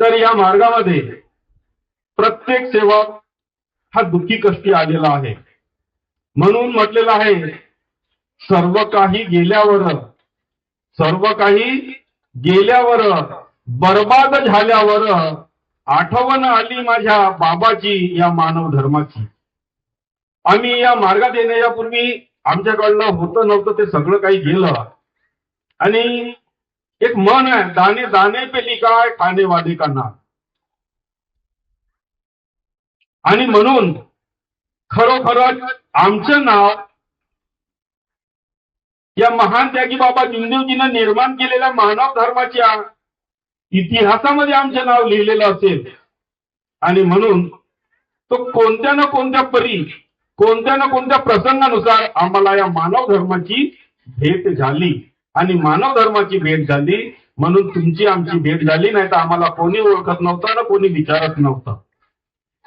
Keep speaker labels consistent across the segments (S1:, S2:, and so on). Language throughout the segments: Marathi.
S1: तर या मार्गामध्ये प्रत्येक सेवक हा दुःखी कष्टी आलेला आहे. म्हणून म्हटलेलं आहे सर्व काही गेल्यावर सर्व काही गेल्यावर बर्बाद झाल्यावर आठवण आली माझ्या बाबाची या मानव धर्माची. आम्ही या मार्गात येण्यापूर्वी आमच्याकडनं होतं नव्हतं ते सगळं काही गेलं. आणि एक मन आहे दाने दाने पे लिखाय खाने वादे का नाम. आणि म्हणून खरोखरच आमचं नाव या महान त्यागी बाबा जिंदेवजीनं निर्माण केलेल्या मानव धर्माच्या इतिहासामध्ये आमचे नाव लिहिलेलं असेल. आणि म्हणून तो कोणत्या ना कोणत्या परी कोणत्या ना कोणत्या प्रसंगानुसार आम्हाला या मानव धर्माची भेट झाली. आणि मानव धर्माची भेट झाली म्हणून तुमची आमची भेट झाली नाही तर आम्हाला कोणी ओळखत नव्हतं ना कोणी विचारत नव्हतं.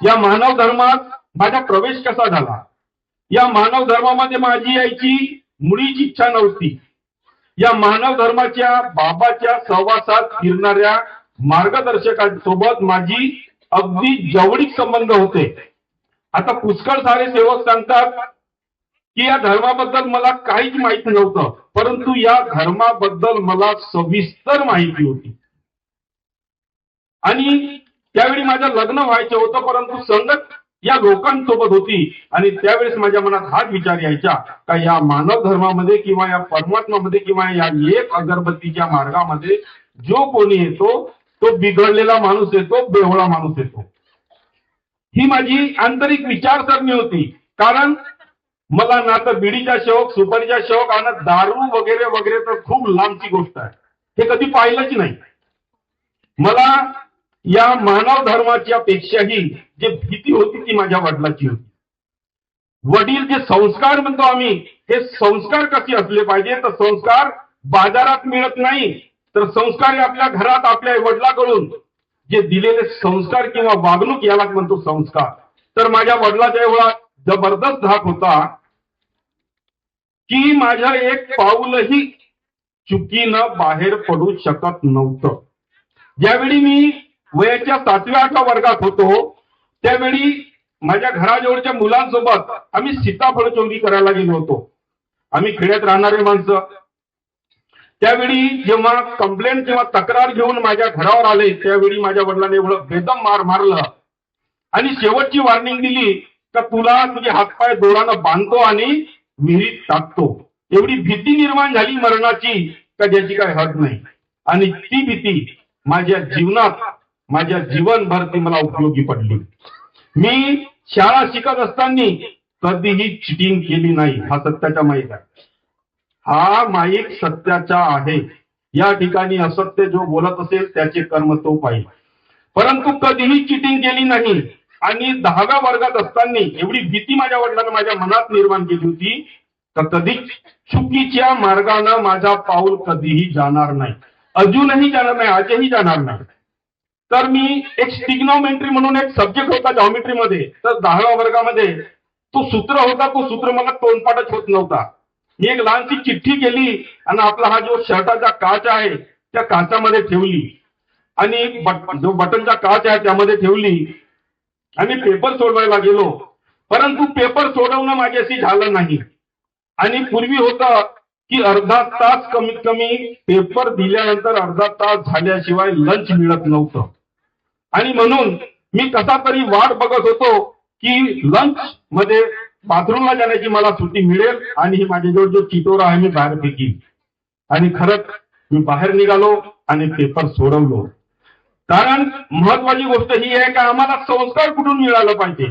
S1: या मानव धर्मात माझा प्रवेश कसा झाला? या मानव धर्मामध्ये माझी यायची मुळीची इच्छा नव्हती. या मानव धर्माच्या बाबाच्या सहवासात फिरणाऱ्या मार्गदर्शकांसोबत माझी अगदी जवळीक संबंध होते. आता पुष्कळ सारे सेवक सांगतात की या धर्माबद्दल मला काहीच माहीत नव्हतं. परंतु या धर्माबद्दल मला सविस्तर माहिती होती. आणि त्यावेळी माझं लग्न व्हायचं होतं परंतु संगत या लोकांसोबत होती आणि त्यावेळेस माझ्या मनात हाच विचार यायचा का या मानव धर्मामध्ये किंवा या परमात्मामध्ये किंवा या एक अगरबत्तीच्या मार्गामध्ये जो कोणी येतो तो बिघडलेला माणूस येतो बेवळा माणूस येतो. ही माझी आंतरिक विचारसरणी होती. कारण मला ना तर बिडीचा शौक सुपारीचा शौक आणि दारू वगैरे वगैरे तर खूप लांबची गोष्ट आहे. हे कधी पाहिलंच नाही. मला या मानव धर्माच्या पेक्षाही जे भीती होती ती माझ्या वडिलाची होती. वडील जे संस्कार म्हणतो आम्ही हे संस्कार कसे असले पाहिजे? तर संस्कार बाजारात मिळत नाही तर संस्कार हे आपल्या घरात आपल्या वडिलाकडून. जे दिलेले संस्कार किंवा वागणूक यालाच म्हणतो संस्कार. तर माझ्या वडिलाच्या एवढा जबरदस्त धाक होता की माझ्या एक पाऊलही चुकीनं बाहेर पडू शकत नव्हतं. ज्यावेळी मी वयाच्या सातव्या आठव्या वर्गात होतो त्यावेळी माझ्या घराजवळच्या मुलांसोबत आम्ही सीताफळ चोरी करायला गेलो होतो. आम्ही खेड्यात राहणारे माणसं. त्यावेळी जेव्हा कंप्लेंट किंवा तक्रार घेऊन माझ्या घरावर आले त्यावेळी माझ्या वडिलांनी एवढं बेदम मार मारलं. आणि शेवटची वॉर्निंग दिली का तुला तुझे हातपाय दोरानं बांधतो आणि विहिरीत टाकतो? एवढी भीती निर्माण झाली मरणाची का ज्याची काय हद नाही? आणि ती भीती माझ्या जीवनात माझ्या जीवनभर ती मला उपयोगी पडली. मी शाळा शिकत असताना कधीही चिटिंग केली नाही. हा सत्याचा माहीत आहे. हा माईक सत्याचा आहे. या ठिकाणी असत्य जो बोलत असेल त्याचे कर्म तो पाहिजे परंतु कधीही चिटिंग केली नाही. आणि दहाव्या वर्गात असताना एवढी भीती माझ्या वडिलांना माझ्या मनात निर्माण केली होती तर कधीच चुकीच्या मार्गानं माझा पाऊल कधीही जाणार नाही. अजूनही जाणार नाही आजही जाणार नाही. तर मी एक स्टिग्नोमेंट्री म्हणून एक सब्जेक्ट होता जॉमेट्री मध्ये तर दहाव्या वर्गामध्ये तो सूत्र होता तो सूत्र मला तोंडपाठच होत नव्हता. मी एक लहानशी चिठ्ठी केली आणि आपला हा जो शर्टाचा काच आहे त्या काचामध्ये ठेवली. आणि बट- जो बटनचा काच आहे त्यामध्ये ठेवली. आणि पेपर सोडवायला गेलो. परंतु पेपर सोडवणं माझ्याशी झालं नाही. आणि पूर्वी होतं की अर्धा तास कमीत कमी पेपर दिल्यानंतर अर्धा तास झाल्याशिवाय लंच मिळत नव्हतं. आणि म्हणून मी कसा तरी वाट बघत होतो की लंच मध्ये बाथरूमला जाण्याची मला सुट्टी मिळेल आणि ही माझ्याजवळ जो चिटोरा आहे मी बाहेर फेकी आणि खरंच मी बाहेर निघालो आणि पेपर सोडवलो. कारण महत्वाची गोष्ट ही आहे का आम्हाला संस्कार कुठून मिळालं पाहिजे?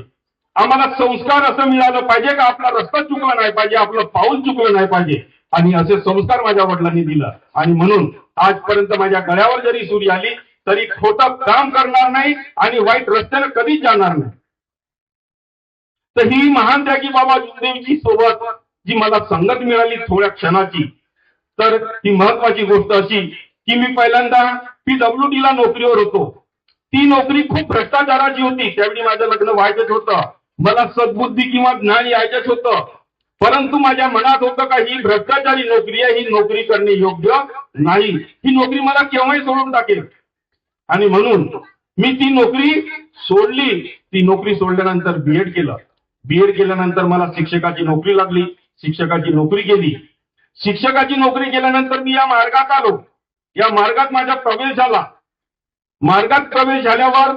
S1: आम्हाला संस्कार असं मिळालं पाहिजे का आपला रस्ता चुकला नाही पाहिजे आपलं पाऊल चुकलं नाही पाहिजे? आणि असे संस्कार माझ्या वडिलांनी दिलं. आणि म्हणून आजपर्यंत माझ्या गळ्यावर जरी सुरी आली तरी खोटं काम करणार नाही आणि वाईट रस्त्यानं कधीच जाणार नाही. तर ही महान त्यागी बाबा जुदेवजी सोबत जी मला संगत मिळाली थोड्या क्षणाची तर ती महत्वाची गोष्ट अशी की मी पहिल्यांदा पीडब्ल्यू डी ला नोकरीवर होतो. ती नोकरी खूप भ्रष्टाचाराची होती. त्यावेळी माझं लग्न व्हायचंच होतं. मला सद्बुद्धी किंवा ज्ञान यायचंच होतं. परंतु माझ्या मनात होतं का ही भ्रष्टाचारी नोकरी आहे ही नोकरी करणे योग्य नाही. ही नोकरी मला केव्हाही सोडून टाकेल. आणि म्हणून मी ती नोकरी सोडली. ती नोकरी सोडल्यानंतर बीएड केलं. बीएड केल्यानंतर मला शिक्षकाची नोकरी लागली. शिक्षकाची नोकरी केली शिक्षकाची नोकरी केल्यानंतर मी या मार्गात आलो. या मार्गात माझा प्रवेश झाला. मार्गात प्रवेश झाल्यावर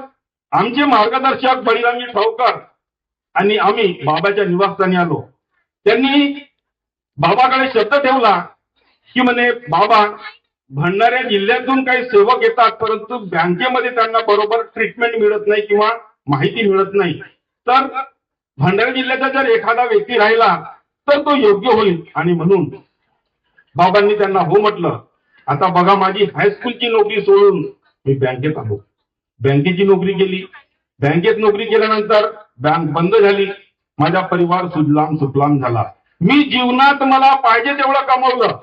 S1: आमचे मार्गदर्शक बळीरामजी ठावकर आणि आम्ही बाबाच्या निवासस्थानी आलो. त्यांनी बाबाकडे शब्द ठेवला की म्हणे बाबा भंडाऱ्या जिल्ह्यातून काही सेवक येतात परंतु बँकेमध्ये त्यांना बरोबर ट्रीटमेंट मिळत नाही किंवा माहिती मिळत नाही. तर भंडारा जिल्ह्याचा जर एखादा व्यक्ती राहिला तर तो योग्य होईल. आणि म्हणून बाबांनी त्यांना हो म्हटलं. आता बघा माझी हायस्कूलची नोकरी सोडून मी बँकेत आलो. बँकेची नोकरी केली. बँकेत नोकरी केल्यानंतर बँक बंद झाली. माझा परिवार सुजलाम सुफलाम झाला. मी जीवनात मला पाहिजे तेवढं कमवलं.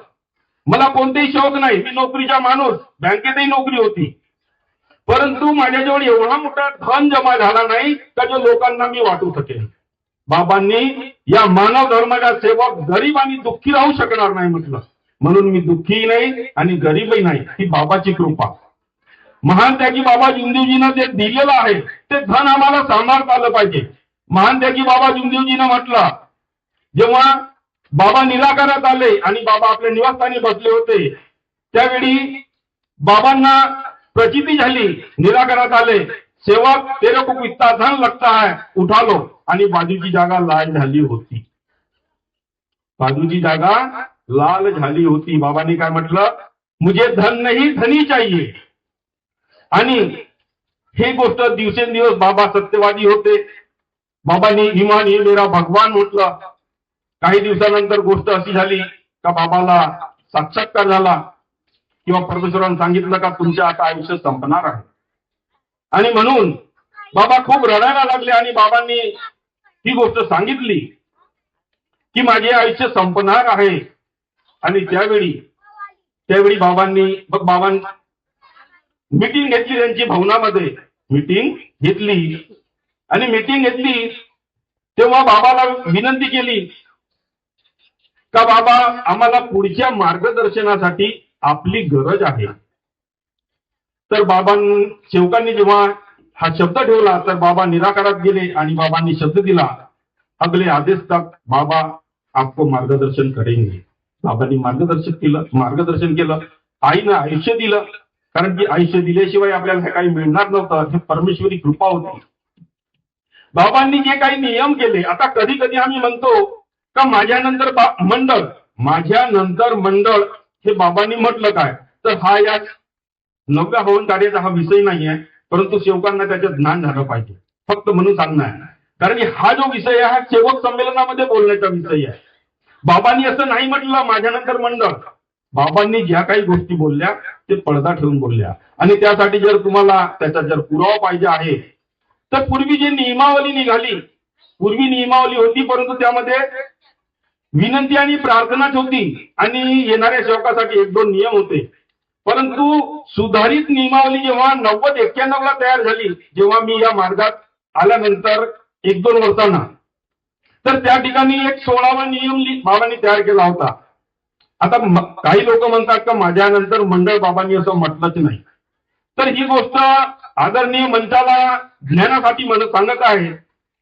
S1: मला कोणतेही शौक नाही. मी नोकरीचा माणूस. बँकेतही नोकरी होती. परंतु माझ्याजवळ एवढा मोठा धन जमा झाला नाही का जो लोकांना मी वाटू शकेन? बाबांनी या मानव धर्माच्या सेवक गरीब आणि दुःखी राहू शकणार नाही म्हटलं. म्हणून मी दुःखी नाही आणि गरीबही नाही. ही बाबाची कृपा. महान त्यागी बाबा जुंदेवजीनं जे दिलेलं आहे ते धन आम्हाला सांभाळता आलं पाहिजे. महान त्यागी बाबा जुंदेवजीनं म्हटलं जेव्हा बाबा निराकारात आले आणि बाबा आपल्या निवासस्थानी बसले होते त्यावेळी बाबांना प्रचिती झाली निराकारात आले. सेवक तेरे को इतना धन लगता है उठालो आणि बाजूची जागा लाल झाली होती. बाजूची जागा लाल झाली होती. बाबांनी काय म्हटलं? मुझे धन नाही धनी चाहिए. आणि हे गोष्ट दिवसेंदिवस बाबा सत्यवादी होते. बाबांनी इमान हे मेरा भगवान म्हटलं. काही दिवसानंतर गोष्ट अशी झाली का बाबाला साक्षात्कार झाला. किंवा परमेश्वरानं सांगितलं का तुमचं आता आयुष्य संपणार आहे. आणि म्हणून बाबा खूप रडायला लागले आणि बाबांनी ही गोष्ट सांगितली. की माझे आयुष्य संपणार आहे. आणि त्यावेळी त्यावेळी बाबांनी बघ बाबां घेतली त्यांची भवनामध्ये. मीटिंग घेतली. आणि मीटिंग घेतली तेव्हा बाबाला विनंती केली का बाबा आम्हाला पुढच्या मार्गदर्शनासाठी आपली गरज आहे. तर बाबां सेवकांनी जेव्हा हा शब्द ठेवला तर बाबा निराकारात गेले आणि बाबांनी शब्द दिला. अगले आदेश तक बाबा आपको मार्गदर्शन करेंगे। बाबांनी मार्गदर्शन केलं मार्गदर्शन केलं आईनं आयुष्य दिलं कारण की आयुष्य दिल्याशिवाय आपल्याला हे काही मिळणार नव्हतं हे परमेश्वरी कृपा होती. बाबांनी जे काही नियम केले आता कधी कधी आम्ही म्हणतो का माझ्यानंतर बा- मंडळ माझ्यानंतर मंडळ हे बाबांनी म्हटलं काय? तर हा या नवव्या हवन कार्याचा हा विषय नाही आहे परंतु सेवकांना त्याचं ज्ञान झालं पाहिजे. फक्त म्हणून सांगणार. कारण की हा जो विषय आहे हा सेवक संमेलनामध्ये बोलण्याचा विषय आहे. बाबांनी असं नाही म्हटलं माझ्यानंतर मंडळ. बाबांनी ज्या काही गोष्टी बोलल्या ते पडदा ठेवून बोलल्या. आणि त्यासाठी जर तुम्हाला त्याचा जर पुरावा पाहिजे आहे तर पूर्वी जी नियमावली निघाली पूर्वी नियमावली होती परंतु त्यामध्ये विनंती आणि प्रार्थनाच होती आणि येणाऱ्या सेवकासाठी एक दोन नियम होते. परंतु सुधारित नियमावली जेव्हा नव्वद एक्क्याण्णव ला तयार झाली जेव्हा मी या मार्गात आल्यानंतर एक दोन वर्षांना तर त्या ठिकाणी एक सोळावा नियम बाबांनी तयार केला होता. आता काही लोक म्हणतात का माझ्यानंतर मंडळ बाबांनी असं म्हटलंच नाही. तर ही गोष्ट आदरणीय मंचाला ज्ञानासाठी म्हणत सांगत आहे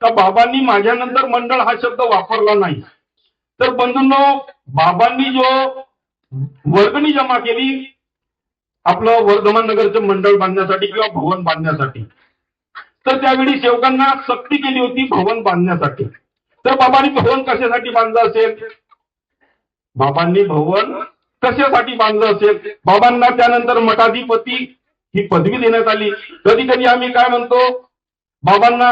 S1: का बाबांनी माझ्यानंतर मंडळ हा शब्द वापरला नाही. तर बंधूंनो बाबांनी जो वर्गणी जमा केली आपलं वर्धमान नगरचं मंडळ बांधण्यासाठी किंवा भवन बांधण्यासाठी तर त्यावेळी सेवकांना सक्ती केली होती भवन बांधण्यासाठी. तर बाबांनी भवन कशासाठी बांधलं असेल? बाबांनी भवन कशासाठी बांधलं असेल? बाबांना त्यानंतर मठाधिपती ही पदवी देण्यात आली. कधी कधी आम्ही काय म्हणतो बाबांना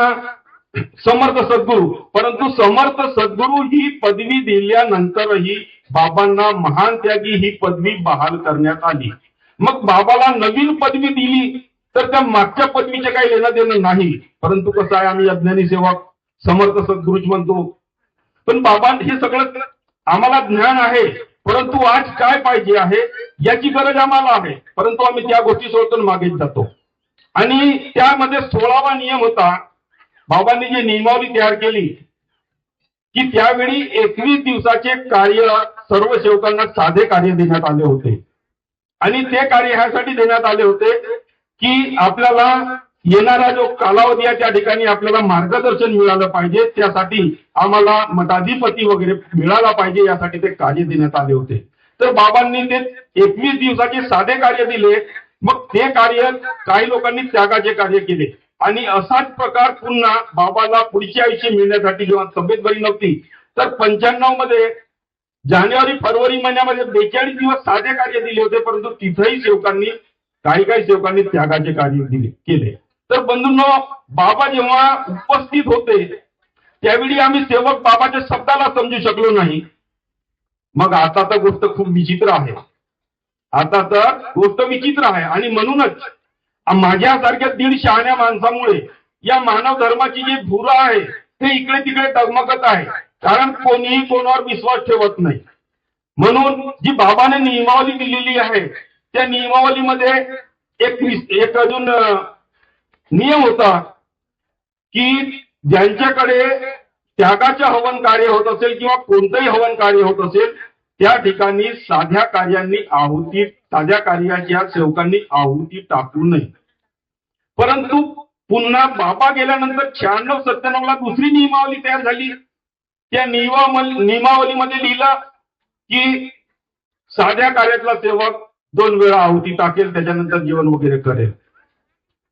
S1: समर्थ सद्गुरू परंतु समर्थ सद्गुरू ही पदवी दिल्यानंतरही बाबांना महान त्यागी ही पदवी बहाल करण्यात आली. मग बाबाला नवीन पदवी दिली तर त्या मागच्या पदवीचे काही लेणं देणं नाही. परंतु कसं आहे आम्ही अज्ञानी सेवक समर्थ सद्गुरुज म्हणतो पण बाबा हे सगळं आम्हाला ज्ञान आहे परंतु आज काय पाहिजे आहे याची गरज आम्हाला आहे. परंतु आम्ही त्या गोष्टी सोडून मागेच जातो. आणि त्यामध्ये सोळावा नियम होता बाबांनी जी नियमावली तयार केली की त्यावेळी एकवीस दिवसाचे कार्य सर्व सेवकांना साधे कार्य देण्यात आले होते. आणि ते कार्य ह्यासाठी देण्यात आले होते की आपल्याला येणारा जो कालावधी आहे त्या ठिकाणी आपल्याला मार्गदर्शन मिळालं पाहिजे. त्यासाठी आम्हाला मठाधिपती वगैरे मिळाला पाहिजे यासाठी ते कार्य देण्यात आले होते. तर बाबांनी ते एकवीस दिवसाचे साधे कार्य दिले. मग ते कार्य काही लोकांनी त्यागाचे कार्य केले. आणि असाच प्रकार पुन्हा बाबाला पुढचे आयुष्य मिळण्यासाठी जेव्हा तब्येत बरी नव्हती तर पंच्याण्णवमध्ये जानेवारी फरवरी महिन्यामध्ये बेचाळीस दिवस साधे कार्य दिले होते परंतु तिथंही सेवकांनी काही काही सेवकांनी त्यागाचे कार्य दिले केले. तर बंधूंनो बाबा जेव्हा उपस्थित होते त्यावेळी आम्ही सेवक बाबाच्या शब्दाला समजू शकलो नाही. मग आता तर गोष्ट खूप विचित्र आहे. आता तर गोष्ट विचित्र आहे. आणि म्हणूनच माझ्यासारख्या दीड शहाण्या माणसामुळे या मानव धर्माची जी धुरा आहे ते इकडे तिकडे टगमगत आहे. कारण कोणीही कोणावर विश्वास ठेवत नाही. म्हणून जी बाबाने नियमावली दिलेली आहे त्या नियमावलीमध्ये एक एक अजून नियम होता की ज्यांच्याकडे त्यागाचे हवन कार्य होत असेल किंवा कोणतंही हवन कार्य होत असेल त्या ठिकाणी साध्या कार्यांनी आहुती साध्या कार्याच्या सेवकांनी आहुती टाकू नये. परंतु पुन्हा बाबा गेल्यानंतर शहाण्णव सत्त्याण्णव ला दुसरी नियमावली तयार झाली. त्या नियमा नियमावलीमध्ये लिहिला की साध्या कार्यातला सेवक दोन वेळा आहुती टाकेल त्याच्यानंतर जेवण वगैरे करेल.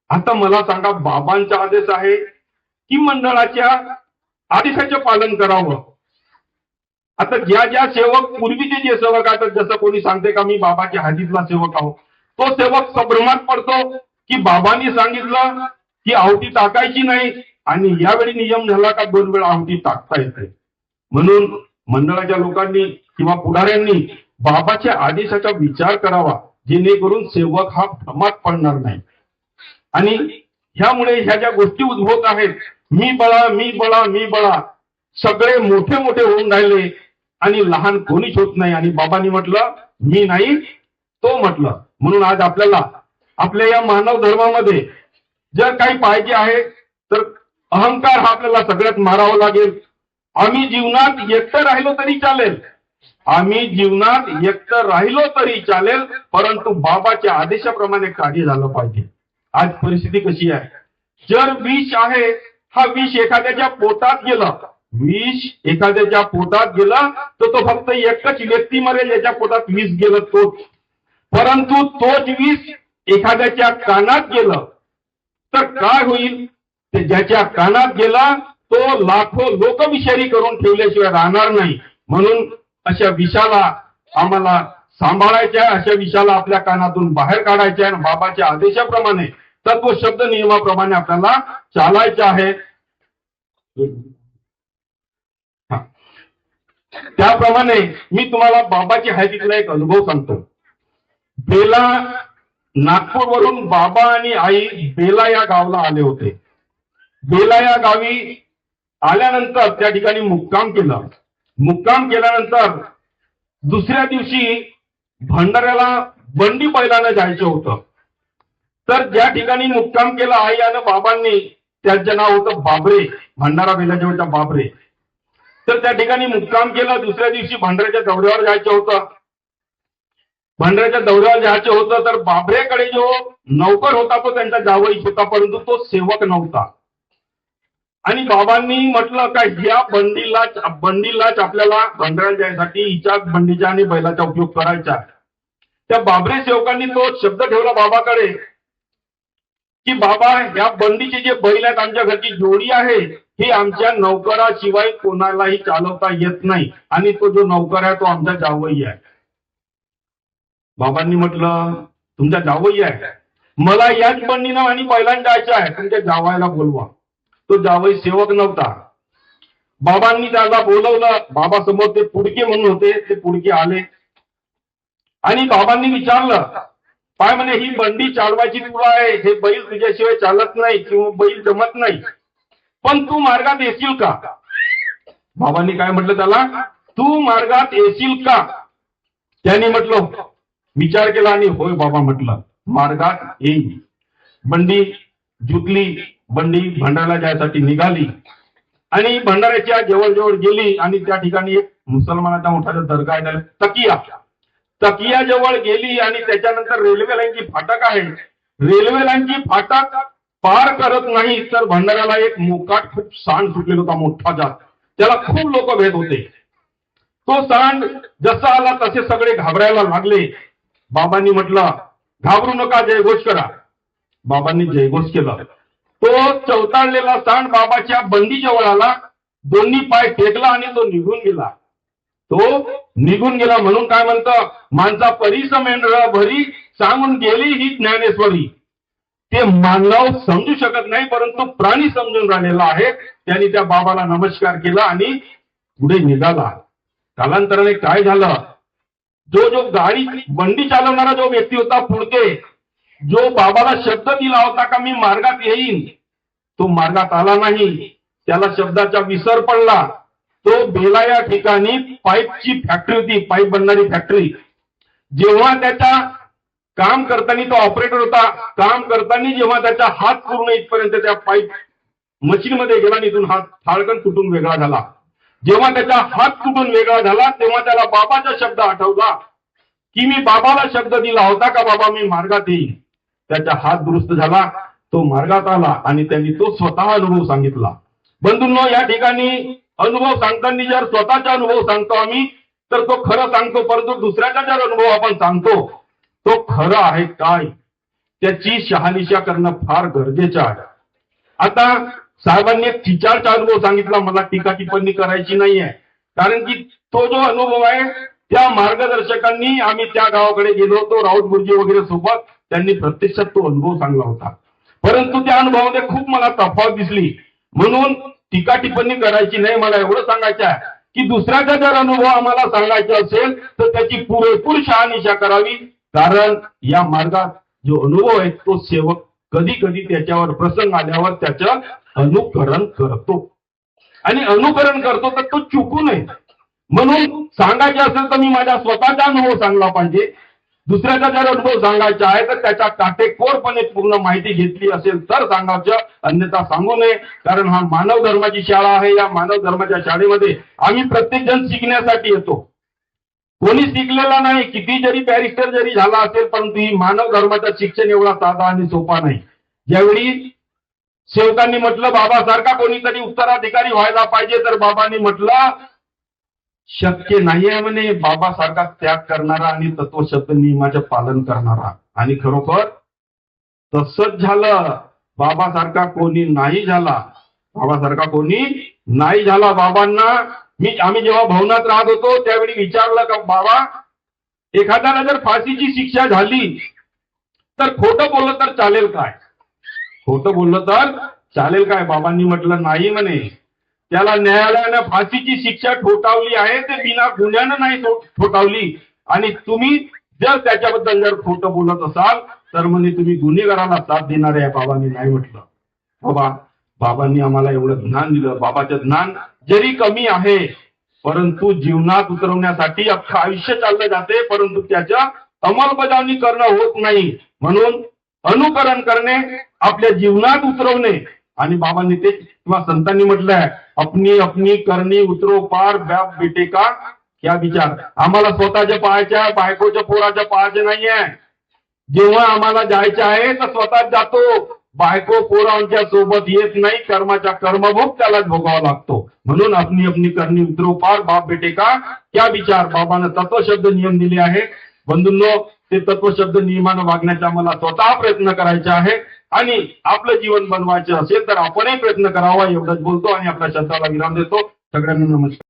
S1: आता मला सांगा बाबांचा आदेश आहे की मंडळाच्या आदेशाचे पालन करावं? आता ज्या ज्या सेवक पूर्वीचे जे सेवक आहेत जसं कोणी सांगते का मी बाबाच्या हातीतला सेवक आहो. तो सेवक संभ्रमात पडतो की बाबांनी सांगितलं की आवटी टाकायची नाही आणि यावेळी नियम झाला का दोन वेळा आवटी टाकता येते. म्हणून मंडळाच्या लोकांनी किंवा पुढाऱ्यांनी बाबाच्या आदेशाचा विचार करावा जेणेकरून सेवक हा भ्रमात पडणार नाही. आणि ह्यामुळे ह्या ज्या गोष्टी उद्भवत आहेत मी बळा मी बळा मी बळा सगळे मोठे मोठे होऊन राहिले आणि लहान कोणीच होत नाही. आणि बाबांनी म्हटलं मी नाही तो म्हटलं. म्हणून आज आपल्याला आपल्या या मानव धर्मामध्ये जर काही पाहिजे आहे तर अहंकार हा आपल्याला सगळ्यात मारावा लागेल. आम्ही जीवनात एकटं राहिलो तरी चालेल. आम्ही जीवनात एकटं राहिलो तरी चालेल परंतु बाबाच्या आदेशाप्रमाणे कार्य झालं पाहिजे. आज परिस्थिती कशी आहे? जर विष आहे हा विष एखाद्याच्या पोटात गेला. विष एखाद्याच्या पोटात गेला तर तो फक्त एकच व्यक्ती मरेल ज्याच्या पोटात विष गेलं तोच. परंतु तोच विष एखाद्याच्या कानात गेलं तर काय होईल? ते ज्याच्या कानात गेला तो लाखो लोक विषारी करून ठेवल्याशिवाय राहणार नाही. म्हणून अशा विषाला आम्हाला सांभाळायच्या अशा विषयाला आपल्या कानातून बाहेर काढायचे आणि बाबाच्या आदेशाप्रमाणे तत्व शब्द नियमाप्रमाणे आपल्याला चालायचे आहे. हा. त्याप्रमाणे मी तुम्हाला बाबाची हायतीतला एक अनुभव सांगतो. बेला नागपूरवरून बाबा आणि आई बेला या गावला आले होते. बेला या गावी आल्यानंतर त्या ठिकाणी मुक्काम केला. मुक्काम केल्यानंतर दुसऱ्या दिवशी भंडाऱ्याला बंडी बैलानं जायचं होतं. तर ज्या ठिकाणी मुक्काम केला आई आणि बाबांनी त्याचं नाव होतं बाबरे भंडारा बेलाजवळच्या बाबरे. तर त्या ठिकाणी मुक्काम केला दुसऱ्या दिवशी भंडाऱ्याच्या दौऱ्यावर जायचं होतं. भंडाऱ्याच्या दौऱ्यावर जायचं होतं तर बाबरेकडे जो नौकर होता तो त्यांचा जावई होता परंतु तो सेवक नव्हता. आणि बाबांनी म्हटलं का या बंडीलाच बंडीलाच आपल्याला भंडाऱ्याला जायसाठी हिच्या बंडीचा आणि बैलाचा उपयोग करायचा आहे. त्या बाबरे सेवकांनी तो शब्द ठेवला बाबाकडे की बाबा या बंडीचे जे बैल आहेत आमच्या घरची जोडी आहे ही आमच्या नौकराशिवाय कोणालाही चालवता येत नाही. आणि तो जो नौकर आहे तो आमचा जावई आहे. बाबांनी म्हटलं तुमचा जावई आहे. मला याच बंडीनं आणि बैलांना जायचं आहे. तुमच्या जावायला बोलवा. तो जावई सेवक नव्हता. बाबांनी त्याला बोलवलं. बाबा समोर ते पुडके म्हणून होते. ते पुडके आले. आणि बाबांनी विचारलं काय म्हणे ही बंडी चालवायची तुला आहे? हे बैल तुझ्याशिवाय चालत नाही किंवा बैल जमत नाही. पण तू मार्गात येशील का? बाबांनी काय म्हटलं त्याला? तू मार्गात येशील का? त्यांनी म्हटलं विचार केला आणि होय बाबा म्हटलं मार्गात येईल बंडी जुतली बंडी भंडाऱ्याला जायसाठी निघाली. आणि भंडाऱ्याच्या जवळ गेली आणि त्या ठिकाणी एक मुसलमानाचा मोठा दर्गा आहे तकिया. तकिया जवळ गेली आणि त्याच्यानंतर रेल्वे लाईनची फाटक आहे. रेल्वे लाईनची फाटक पार करत नाही तर भंडाऱ्याला एक मोकाट खूप सांड सुटलेला होता मोठा जात. त्याला खूप लोक भेट होते. तो सांड जसा आला तसे सगळे घाबरायला लागले. बाबांनी म्हटलं घाबरू नका जयघोष करा. बाबांनी जयघोष केला. तो चवताळलेला सांड बाबाच्या बंदी जवळ आला. दोन्ही पाय टेकला आणि तो निघून गेला. तो निघून गेला म्हणून काय म्हणतं? माणसा परीस मेंढरा भरी सांगून गेली ही ज्ञानेश्वरी. ते मानव समजू शकत नाही परंतु प्राणी समजून राहिलेला आहे. त्यांनी त्या बाबाला नमस्कार केला आणि पुढे निघाला. कालांतराने काय झालं? जो जो गाडी बंडी चालवणारा जो व्यक्ती होता पुढते जो बाबाला शब्द दिला होता का मी मार्गात येईन? तो मार्गात आला नाही. त्याला शब्दाचा विसर पडला. तो बेला या ठिकाणी पाईपची फॅक्टरी होती पाईप बनणारी फॅक्टरी जेव्हा त्याच्या काम करताना तो ऑपरेटर होता काम करताना जेव्हा त्याचा हात पूर्ण इथपर्यंत त्या पाईप मशीन मध्ये गेला आणि इथून हात फाळकन तुटून वेगळा झाला. जेव्हा त्याचा हात तुटून वेगळा झाला तेव्हा त्याला बाबाचा शब्द आठवला. की मी बाबाला शब्द दिला होता का बाबा मी मार्गात येईल त्याचा हात दुरुस्त झाला तो मार्गात आला आणि त्यांनी तो स्वतः अनुभव सांगितला. बंधूंनो या ठिकाणी अनुभव सांगताना जर स्वतःचा अनुभव सांगतो आम्ही तर तो खरं सांगतो परंतु दुसऱ्याचा जर अनुभव आपण सांगतो तो खरं आहे काय? त्याची शहानिशा करणं फार गरजेचं आहे. आता साहेबांनी एक अनुभव सांगितला मला टीका टिप्पणी करायची नाहीये. कारण की तो जो अनुभव आहे त्या मार्गदर्शकांनी आम्ही त्या गावाकडे गेलो होतो राऊत गुरुजी वगैरे सोबत. त्यांनी प्रत्यक्षात तो अनुभव सांगला होता. परंतु त्या अनुभवामध्ये खूप मला तफावत दिसली. म्हणून टीका टिप्पणी करायची नाही मला एवढं सांगायचं आहे की दुसऱ्याचा जर अनुभव आम्हाला सांगायचा असेल तर त्याची पुरेपूर शहानिशा करावी. कारण या मार्गात जो अनुभव आहे तो सेवक कधी कधी त्याच्यावर प्रसंग आल्यावर त्याचं अनुकरण करतो. आणि अनुकरण करतो तर तो चुकू नये. म्हणून सांगायचे असेल तर मी माझा स्वतःचा अनुभव सांगला पाहिजे. दुसऱ्याचा जर अनुभव सांगायचा आहे तर त्याच्या काटेकोरपणे पूर्ण माहिती घेतली असेल तर सांगायचं अन्यथा सांगू नये. कारण हा मानव धर्माची शाळा आहे. या मानव धर्माच्या शाळेमध्ये आम्ही प्रत्येक जण शिकण्यासाठी येतो. कोणी शिकलेला नाही किती जरी बॅरिस्टर जरी झाला असेल परंतु ही मानव धर्माचा शिक्षण एवढा साधा आणि सोपा नाही. ज्यावेळी सेवकांनी म्हटलं बाबासारखा कोणीतरी उत्तराधिकारी व्हायला पाहिजे तर बाबांनी म्हटलं शक्य नाही आहे म्हणे बाबासारखा त्याग करणारा आणि तत्वशब्द नियमाचे पालन करणारा. आणि खरोखर तसंच झालं. बाबासारखा कोणी नाही झाला. बाबासारखा कोणी नाही झाला. बाबांना मी आम्ही जेव्हा भवनात राहत होतो त्यावेळी विचारलं का बाबा एखाद्याला जर फाशीची शिक्षा झाली तर खोटं बोललं तर चालेल काय? खोटं बोललं तर चालेल काय? बाबांनी म्हटलं नाही म्हणे. त्याला न्यायालयानं फाशीची शिक्षा ठोठावली आहे ते बिना गुन्ह्यानं नाही ठोठावली. आणि तुम्ही जर त्याच्याबद्दल जर खोटं बोलत असाल तर म्हणजे तुम्ही गुन्हेगाराला साथ देणारे आहे बाबांनी नाही म्हटलं. बाबा बाबांनी आम्हाला एवढं ज्ञान दिलं. बाबाचं ज्ञान जरी कमी आहे परंतु जीवनात उतरवण्यासाठी अख्खं आयुष्य चाललं जाते परंतु त्याच्या अंमलबजावणी करणं होत नाही. म्हणून अनुकरण करणे आपल्या जीवनात उतरवणे आणि बाबांनी ते किंवा संतांनी म्हटलंय अपनी अपनी करणी उतरो पार व्याप बेटे का? या विचार? आम्हाला स्वतःच्या पाहायच्या बायकोच्या पोराच्या पाहायचे नाहीये. जेव्हा आम्हाला जायचं आहे तर स्वतः जातो. बायको पोरांच्या आमच्यासोबत येत नाही कर्माचा कर्मभोग त्यालाच भोगावा लागतो. म्हणून अपनी अपनी करणी उतरो पार बाप बेटे का? क्या विचार? बाबानं तत्वशब्द नियम दिले आहे बंधूंनो ते तत्वशब्द नियमानं वागण्याचा मला स्वतः प्रयत्न करायचा आहे. आणि आपलं जीवन बनवायचं असेल तर आपणही प्रयत्न करावा एवढंच बोलतो आणि आपल्या शब्दाला विराम देतो. सगळ्यांना नमस्कार.